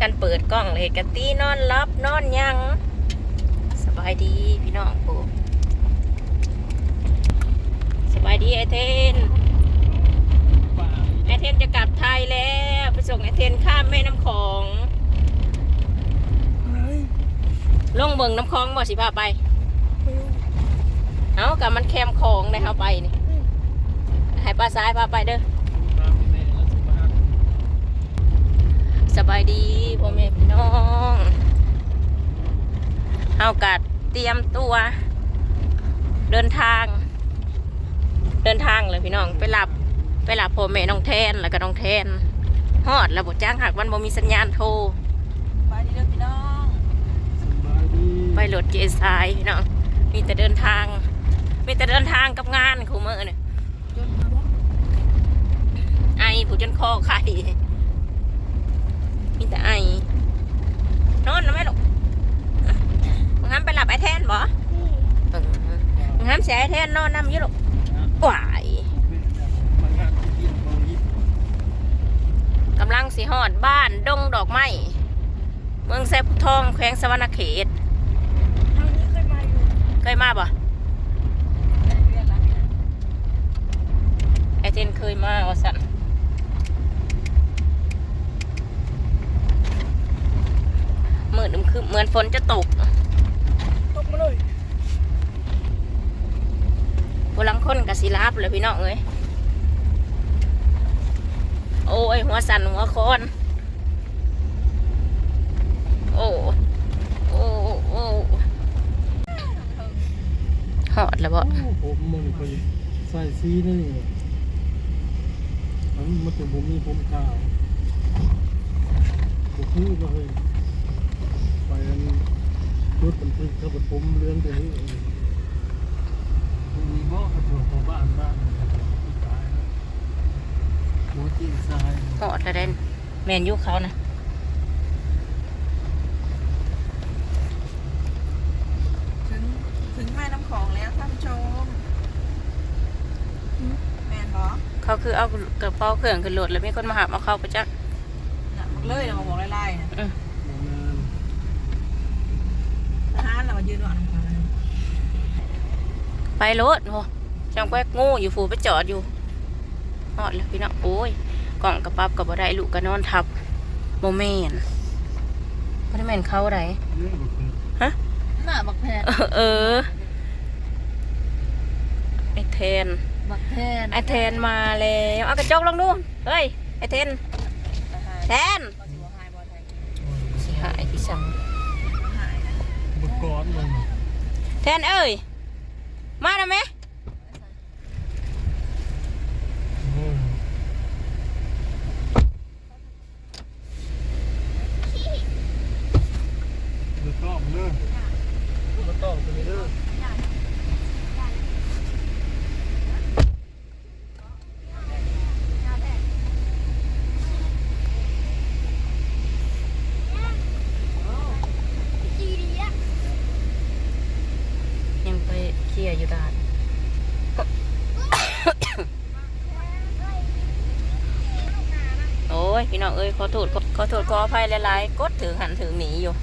กันเปิดกล้องเลยกะตีนอนรับนอนยังสบายดีพี่น้องปูสบายดีไอเทนไอเทนจะกลับไทยแล้วไปส่งไอเทนข้ามแม่น้ำของ ลงเบิงน้ำคลองบ่สิพาไป เอากับมันแคมคลองได้เขาไปนี่ให้ป้าซ้ายพาไปเด้อ สบายดีพ่อแม่พี่น้องเอากัดเตรียมตัว เดินทาง เดินทางเลยพี่น้องไปหลับไปหลับพ่อแม่น้องแทนแล้วก็น้องแทนฮอดแล้วบจ้างหากวันบ่มีสัญญาณโทรไปดีเด้อพี่น้องไปรถเจสายพี่น้องมีแต่เดินทาง มีแต่เดินทางกับงานคู่มือเนี่ยจนมาบ่ไอผู้จนคอไข่ มีแต่ไอนอนนะแม่ลูกมึงห้ามไปหลับไอแทนบ่เออมึงห้ามเสียไอแทนนอนน้ำอยี่ลูกหวายกำลังสีหอดบ้านดงดอกไม้เมืองแซบทองแขวงสวรรณเขตทางนี้เคยมาอยู่เคยมาบ่เรียนแล้วเนี่ยไอเทนเคยมาว่าสัน มืดอึมครึมเหมือนฝนจะตก ตกมาเลยพลังคนกับสิลาบเลยพี่น้องเอ้ยโอ้ย หัวสั่นหัวคอนโอ้โอ้โอ้หอดแล้วบ่ผมมันไปใส่ซีนี่มันมันถึงผมมีผมขาวผมคือก็เลยไป อันรถบันทึกถ้าเป็นผมเลื่อนตัวนี้เองมีบ่กระโดดของบ้านบ้านตายแล้วหัวจิ้งทรายหอดแล้วเดนแมนยุคเขานะถึงถึงแม่น้ำของแล้วท่านผู้ชมแมนบ่เขาคือเอากระเป๋าเครื่องขึ้นรถแล้วมีคนมาหามาเข้าไปจักน่ะบอกเลยนะมาบอกไล่ๆนะ อืม โรงงาน ทหารน่ะมายืนรอน้ำของไปรถโหจังแวกงูอยู่ฟูไปจอดอยู่หอดแล้วพี่น้องโอ้ยกล่องกระปับกับบ่ได้ลูกก็นอนทับโมเมนบ่ได้แม่นเข้าไดเรื่องแบบนี้น่ะบักแพนเออเออไอเทนบักแพนไอเทนมาแล้วเอากระจกลองดูเฮ้ยไอเทนแทนสิหายที่สั่งบุ กก้อนมันแทนเอ้ย มาแล้วไหม โอ้ยบุกก้อนเด้อบุกก้อนตัวนี้เด้อ ยังไปเคลียร์อยู่ด่าน โอ้ย พี่น้องเอ้ย ขอโทษขอขอโทษขออภัยหลายๆกดถือหันถือหนีอยู่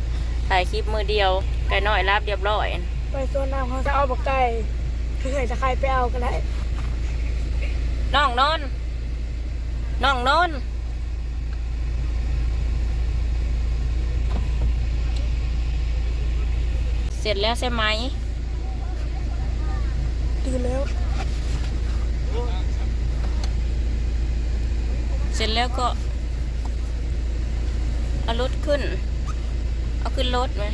ถ่ายคลิปมือเดียว ไก่น้อยรับเรียบร้อย ไปโซนน้ำเขาจะเอาบักไก่คือใครจะใครไปเอาก็ได้น้องนนท์น้องนนท์เสร็จแล้วใช่ไหมตื่นแล้ว เสร็จแล้วก็ เอารถขึ้น เอาขึ้นรถไหม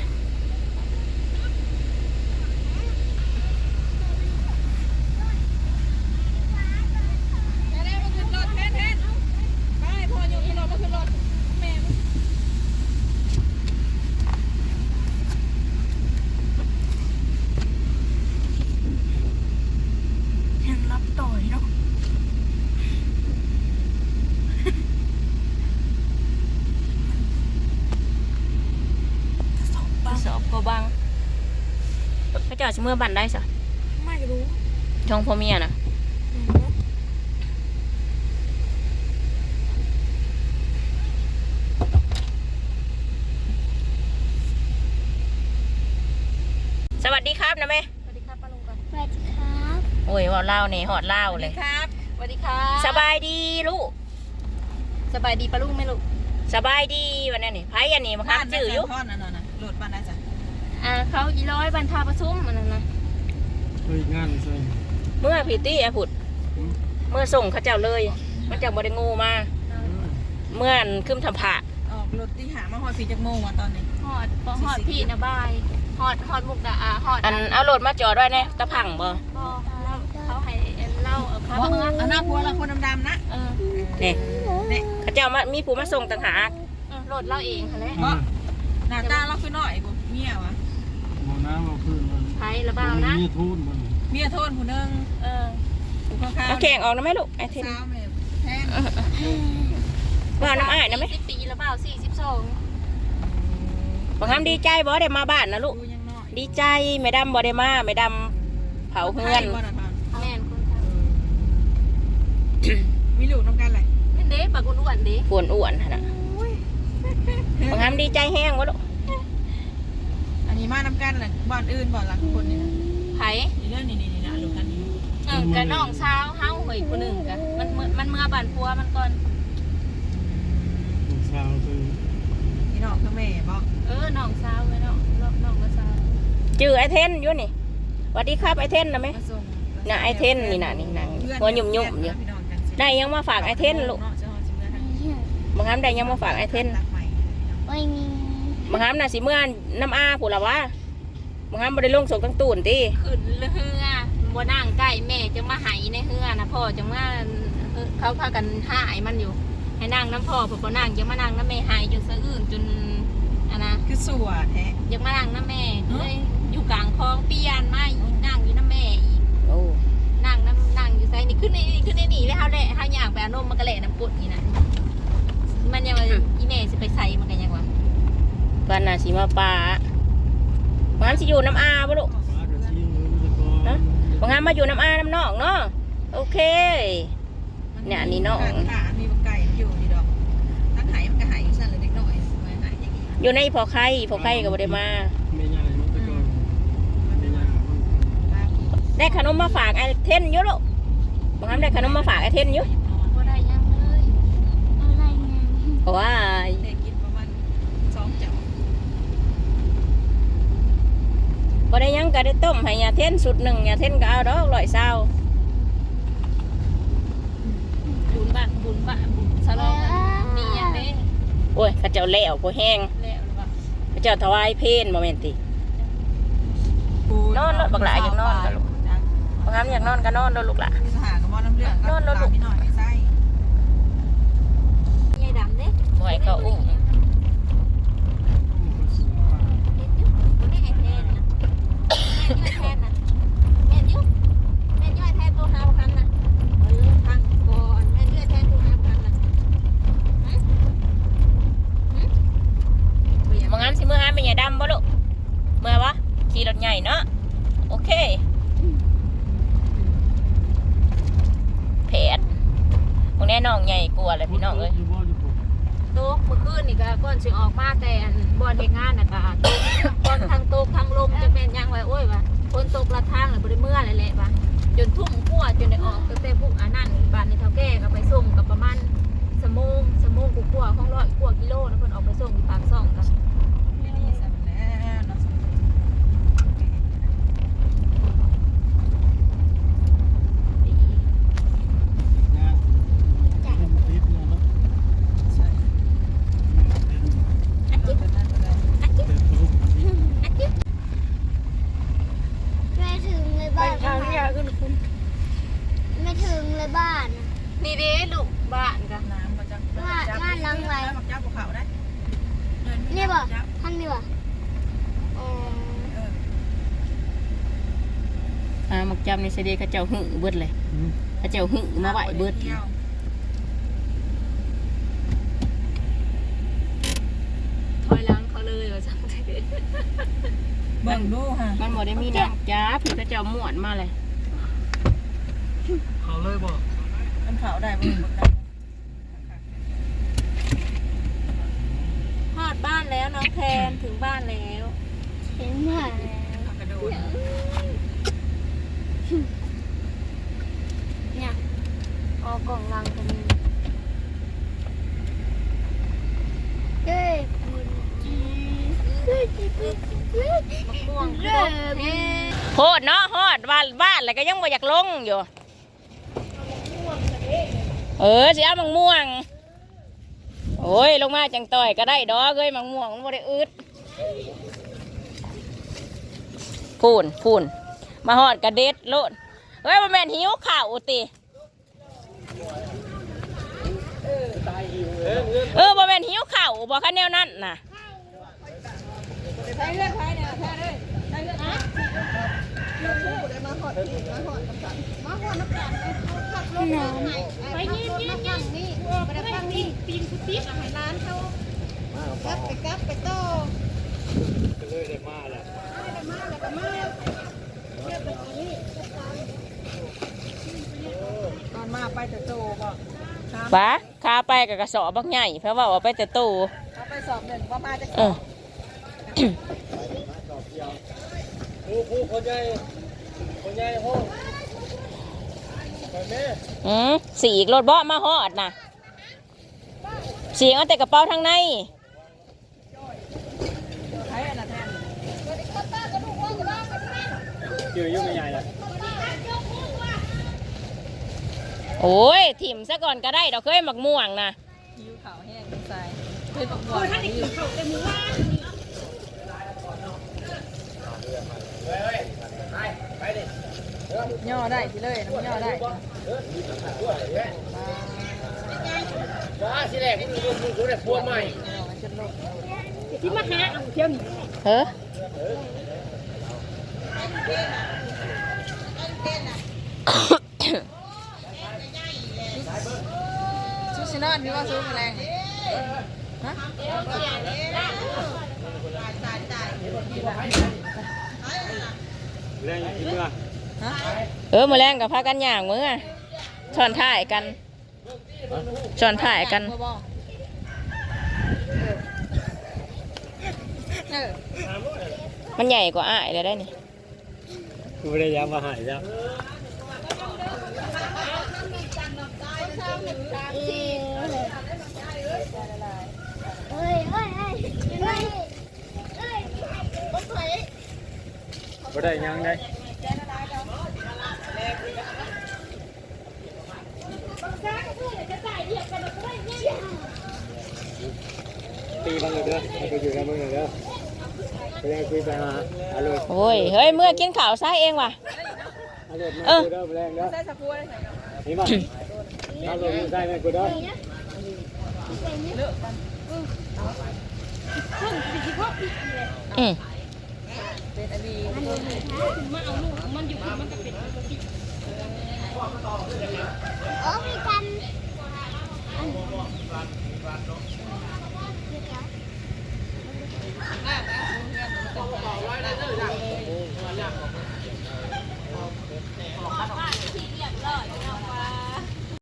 าสิเมือบันได้สะไม่รู้ช่องพ่อเมียนะสวัสดีครับนะแม่สวัสดีครับป้าลุงก่นสวัสดีครับโอ้ยว่าเล่าเนี่ยหอดเล่าเลยครับสวัสดีครับสบายดีลูกสบายดีป้าลุงไหมลูกสบายดีวันนี้นี่ไพ่อันนี้มาครับจื่ออยู่หลดบ้านได้ อ่าเขาอีร้อยบรรทาประชุมมันนั่นนะเฮ้ยงานใส่เมื่อพีตี้อะผุด เมื่อส่งเขาเจ้าเลย มันจะบริงูมา เมื่อนขึ้นทำผ่าออกรถที่หามาหอดสี่จักโมงว่ะตอนนี้ฮอดบ่ฮอดพี่นะบายฮอดฮอดมุกดาอาฮอดอันเอารถมาจอดไว้แน่ตะพังบ่บ่เล่าเขาให้เล่าเอาเขาเพราะเมืองเอาหน้าพัวเราคนดำๆนะเออนี่เนี่ยเขาเจ้ามามีผู้มาส่งต่างหากเออรถเล่าเองค่ะแหละเพราะหน้าตาเราคือหน่อยบ่เมียวะหมอ น้ำเอาพื้นมันไผละบ่าวนะ มีทูนมันเมียโทษผู้หนึงเออผู้ข้างๆเอาแข่งออกนะแม่ลูกไอ้เทนสาวแม่แทนว่าน้ำอ้ายนะแม่สิบปีละบ่าว42บางครั้งดีใจบ่ได้มาบ้านนะลูก ดูยังน้อยดีใจไม่ดำบ่ได้มาไม่ดำเผาเฮือนบ่น่ะทานแม่นคนทมีลูกน้ำกันเลยำแม่นเด้ปากอ้วนๆเด้กวนอ้วนหั่นน่ะบางครั้งดีใจแห้งวะลูกอั นนี้มาน้ำกันเลยบ้านอื่นบ่อนหลังคนนี่นะไผนี่เรื่องนี่นี่นี่นะลูกกันนี่เออกับน้องสาวเฮาเฮ้ยผู้หนึงกะมันมันมันเมื่อบ้านพัวมันก่อนลูกสาวคือนี่น้องคือแม่บ่เออน้องสาวไว้น้องน้องน้องละสาวจื้อไอ้เทนอยู่นี่สวัสดีครับไอ้เทนนะแม่มาส่งน่ะไอ้เทนนี่น่ะนี่นางเพื่อนหัวหยุ่มๆอยู่ พี่น้องจังสิได้ยังมาฝากไอ้เทนลูกเนาะจะฮอดสิเมื่อทางนี้บางครั้งได้ยังมาฝากไอ้เทนรักใหม่ไม่มีบางครั้งน่ะสิเมื่อน้ำอาผู้ละวะบางครั้งบ่ได้ลงส่งตั้งตูนติขึ้นเรือบ่นั่งใกล้แม่จังมาไหในเฮือนะพ่อจังมาเออเขาพากันหายมันอยู่ ให้นั่งน้ำพ่อพอบ่นั่งยังมานั่งน้ำแม่หายจนสะอื้นจนอันนะคือสัวแท้ยังมานั่งน้ำแม่เลยอยู่กลางคลองเปียนมาอีกนั่งอยู่น้ำแม่อีกโอ้นั่งน้ำนั่งอยู่ไซนี่ขึ้นในนี่ขึ้นในนี่แล้วเฮาแหละเฮาอยากไปเอานมมันก็แหละน้ำกดนี่นะมันยังว่าอีแม่สิไปใส่มันกันยัง วะบ้านน่ะสิมาป่าบางครั้งสิอยู่น้ำอาบ่ลูกฟ้ากระชี้มือมันจะกอฮะบางครั้งมาอยู่น้ำอาน้ำนอกเนาะโอเค เนี่ยนี่น้องขาขามีบักไก่อยู่นี่ดอกทั้งไหมันก็ไหอยู่ซั่นเลยเด็กน้อยอย่างนี้อยู่ในพอไข่พอไข่ก็บ่ได้มา ไม่ใหญ่มันจะกอนไม่ใหญ่มันบ้านได้ขนมมาฝากไอเทนอยู่ลูกบางครั้งได้ขนมมาฝากไอเทนอยู่บ่ได้ยังเลยอะไรไง เพราะว่าได้กินประมาณสองจับ บ่ได้หยังก็ได้ต้มให้ยาเทนสุดหนึ่งยาเทนก็เอาดอกร้อยเศร้าบุญบ้านบุญบ้านบุญสลองมีอย่างเด้โอ้ยเข้าเจ้าแล้วพอแห้งแล้วหรือเปล่าเข้าเจ้าถวายเพลบ่แม่นตินอนรถบักหลายอยากนอนกับลูกบางครั้งอยากนอนก็นอนโดนลูกหละมีสหกับมอน้ำเลือดนอนรถลูกพี่หน่อยไม่ใส่ยายดำเด้บ่ให้เขาอุ้ม เห็นอยู่บ่ได้ไอ้แทนนะแม่น อยู่ไอ้แทนนะแม่นอยู่แม่นอยู่ไอ้แทนตัวหาบ่คันนะเออฟังก่อนแม่นอยู่ไอ้แทนตัวหาบ่คันนะหึหึบางครั้งสิมื้อหาแม่ยายดำบ่ลูกเมื่อวะขี่รถใหญ่เนาะโอเคแผดพวกนี้น้องใหญ่กลัวเลยพี่น้องเอ้ย อยู่ ตกเมื่อคืนนี่ก็ก่อนสิออกมาแต่อันบอลเฮ็ดงานน่ะก็โต๊ะก่อนทางตกทางลมจะเป็นยังไว้โอ้ยว่าฝนตกละทางหรือบ่ได้เมื่อเลยแหละว่าจนทุ่มกว่าจนได้ออกตั้งแต่พวกอันนั้นบ้านในเท่าแก่ก็ไปส่งกับประมาณสมงสมงกว่าๆของร้อยกว่ากิโลนะเพิ่นออกไปส่งที่ปากซ่องกัน ไม่ดีสั่นแล้วเนาะ งานมันติดนะเนาะ ใช่ เป็น เออเป็นนั่นก็ได้ เป็นรูปที่ ไม่ถึงเลย ไป บ้าน ทางยาขึ้นคุณ ไม่ถึงเลย บ้านนี่เด้ลูกบ้านกันน้ำมาจากว่าว่าล้างไว้น้ำบักจับภูเขาได้เดินี่บ่จับท่านนี่บ่อ๋อเอออ่ามักจำในเสด็จเขาเจ้าหึเบิดเลยอืมเขาเจ้าหึมาไหวเบิดที่ยวถอยหลังเขาเลยว่าจังซี่เบิ่งดูฮะมันบ่ได้มีน้ำจ้าพี่เขาเจ้าม่วนมาเลย เขาเลยบ่มันเขาได้บ่บักได้ฮอดบ้านแล้วน้องแทนถึงบ้านแล้วเห็นไหมผักกระโดโดนเนี่ยออกกล่องลังก็มีเอ้ยมะม่วงคือดอกแท้โพดเนาะฮอดบ้านบ้านแล้วก็ยังบ่อยากลงอยู่ เออสิเอามังม่วง โอ้ย ลงมาจังต่อยก็ได้ดอกเอ้ยมังม่วงมันบ่ได้อึดพูนพูนมาฮอดกระเด็ดโลดเฮ้ยบ่แม่นหิวข้าวติเออบ่แม่นหิวข้าวบ่คันแนวนั้นน่ะมาหอดมาหอดน้ำกันมาหอดน้ำกันขั บรถมาไปยืนยืนยืนนี่ไปได้ฟังนี่ปีนกุฏิหลังร้านเขากลับไปกลับไปโตก็เลยได้มาแหละมาแล้วก็มาตอนมาไปแต่โตบ่ป้าขาไปกับกระสอบบักใหญ่เพราะว่าเอาไปแต่ตู้เขาไปสอบหนึ่งว่ามาจะเออครูครูคนใหญ่คนใหญ่ห้องไปแม่ อืมสีอีกรถเบาะมาฮอดนะสีเอาแต่กระเป๋าทางในใช้อันนั้นแทนจือยุ่งใหญ่ละโอ้ยถิ่มซะก่อนก็ได้ดอกเคยหมักม่วงนะยิ้วขาวแห้งใส่เพื่อนบอกว่าท่านอีกเขาเต็มมือว่า ย่อได้ทีเลยน้ำย่อได้ว้าสิแรกมึงมึงมึงกูได้พัวใหม่ที่มาหาเอาเที่ยวนี้เฮ้อซูชินอนพี่ว่าซูแมลงฮะแรงอยู่ที่เมื่อฮะ เออมาแรงกับพากันอย่างมือช้อนถ่ายกันช้อนถ่ายกันเมื่อบ่เออมันใหญ่กว่าอ้ายเลยได้นี่กูไม่ได้ย้ำมาหายแล้วเฮ้ยเฮ้ยเฮ้ยเฮ้ยไม่ได้ยังไง ตีบังเลยเด้อให้ไปอยู่กับมึงเลยเด้อไปยังคุยไปหาอาลุดโอ้ย เฮ้ย เมื่อกินข้าวซะเองว่ะอาลุดมาเออคุยเด้อแรงเด้อใส่สะพูได้ไหนนี่มาอาลุดมึงได้ไหมกูเด้ออืมเป็นอันนี้ อ๋อมีกันเ